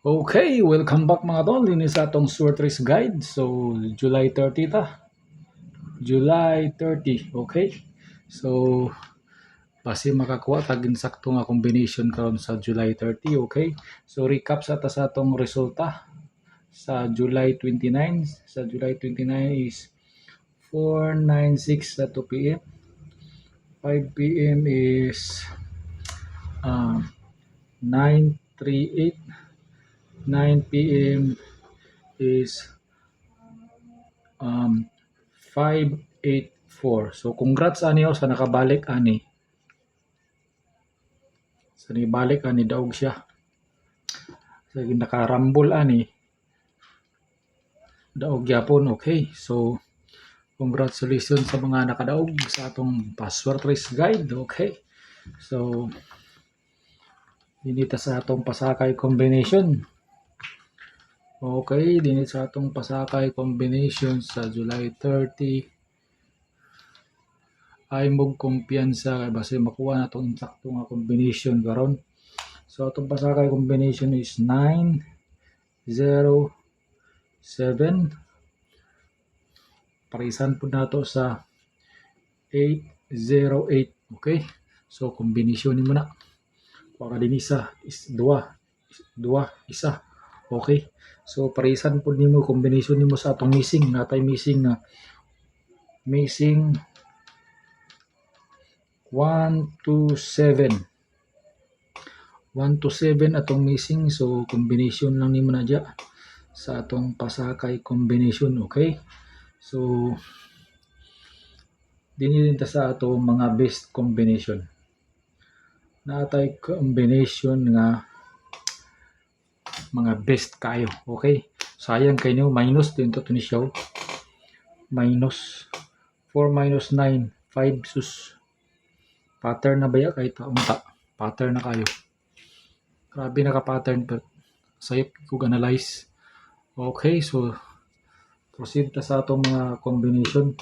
Okay, welcome back mga tol. Ini sa atong short race guide. So, July 30 ta. July 30, okay? So, basi makakuha tagin sakto nga combination karon sa July 30, okay? So, recap sa ta sa atong resulta sa July 29. Sa July 29 is 496 sa 2 p.m. 5 p.m. is uh, 938 9 p.m. is um, 584. So, congrats ani oh, sa nakabalik ani. Sa nibalik ani daog siya. Sa nakarambol ani. Daog yapon, okay. So, congratulations sa mga nakadaog sa atong password race guide, okay. So, dinita sa atong pasakay combination. Okay, dinit sa atong pasakay combination sa July 30. Ay mog kumpiyansa kay base makuha na tong insakto nga combination karon. So atong pasakay combination is 9 0 7 Parisan po nato sa 808. Okay? So combination ni mo na. Ka din isa, is dua, is, dua, isa. Okay? So parisan po nimo combination nimo sa atong missing natay missing na. Missing 1 to 7 1 to 7 atong missing so combination lang nimo na dya sa atong pasakay combination okay? So dinilin ta sa atong mga best combination natay combination nga mga best kayo. Okay? Sayang kay niyo minus din to ni show. Minus 4 minus 9 5 sus. Pattern na ba ya kay ta unta pattern na kayo. Grabe naka pattern pero sayop ko analyze. Okay so proceed ta sa atong mga combination.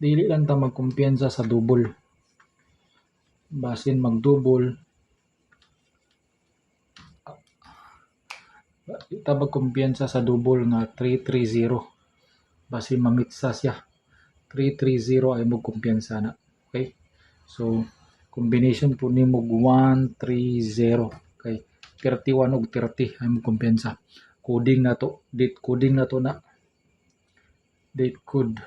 Dili lang ta magkumpiyansa sa double. Basin mag-double tabag kumpiyansa sa double nga 330 basi mamitsa siya. 330 ay mo kumpiyansa na. Okay? So combination po ni mo 130 okay? 31 ug 30 ay mo kumpiyansa coding na to. Date coding na to na. Date code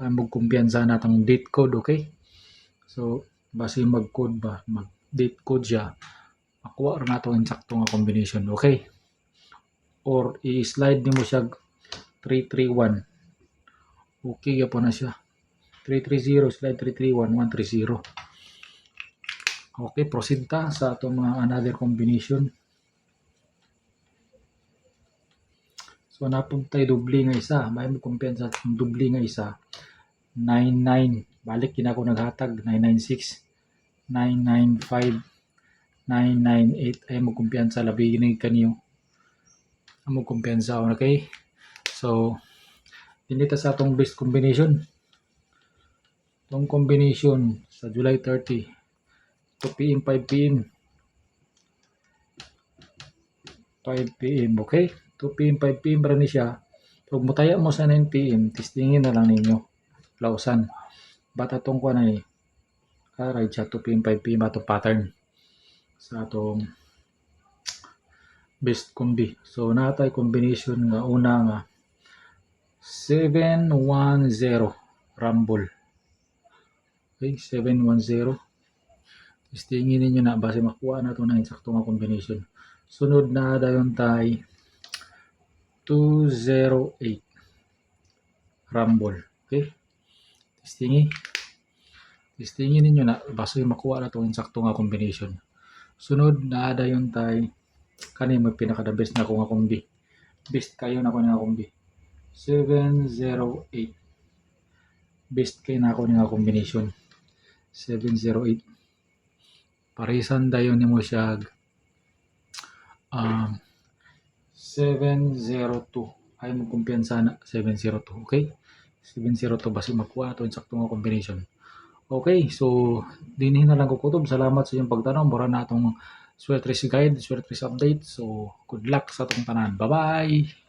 ay mo kumpiyansa na tang date code okay? So basi mag code ba? Mag date code siya makuha ra nato ang sakto nga combination. Okay. Or i-slide nimo siya 331 okay gyapon na siya. 330 slide 331 130 okay proceed ta sa atong mga another combination. So napuntay doble nga isa. May mo kumpiyansa sa doble nga isa. 99 balik yun ako naghatag. 996 995 998 ay mo kumpiyansa labi ginig kaniyo amo kumpiyansa okay so dinita sa atong best combination. Tong combination sa July 30 2 PM 5 PM 5 PM okay? 2 PM 5 PM ra ni siya. Pag mutaya mo sa 9 PM testingin na lang ninyo. Lausan. Bata tong kuan ay karay siya. 2 PM 5 PM atong pattern sa atong best combi. So natay combination nga una nga 710 rumble. Okay 710 testingin ninyo na base makuha na to ng insakto nga combination. Sunod na dayon tay 208 rumble. Okay? Testingin testingin ninyo na base makuha na to ang insakto nga combination sunod na dayon tay. Kani mo pinaka the best na ko nga kombi best kayo na ko nga kombi 708 best kayo na ako nga combination. 708 parisan dayon nimo siya. Um, 702 ay mo kumpiyansa na 702 okay? 702 basi makuha to insakto nga combination Okay, so dinhin na lang ko kutob. Salamat sa inyong pagtanong. Mura na itong Swertres Guide, Swertres Update. So, good luck sa itong tanan. Bye-bye!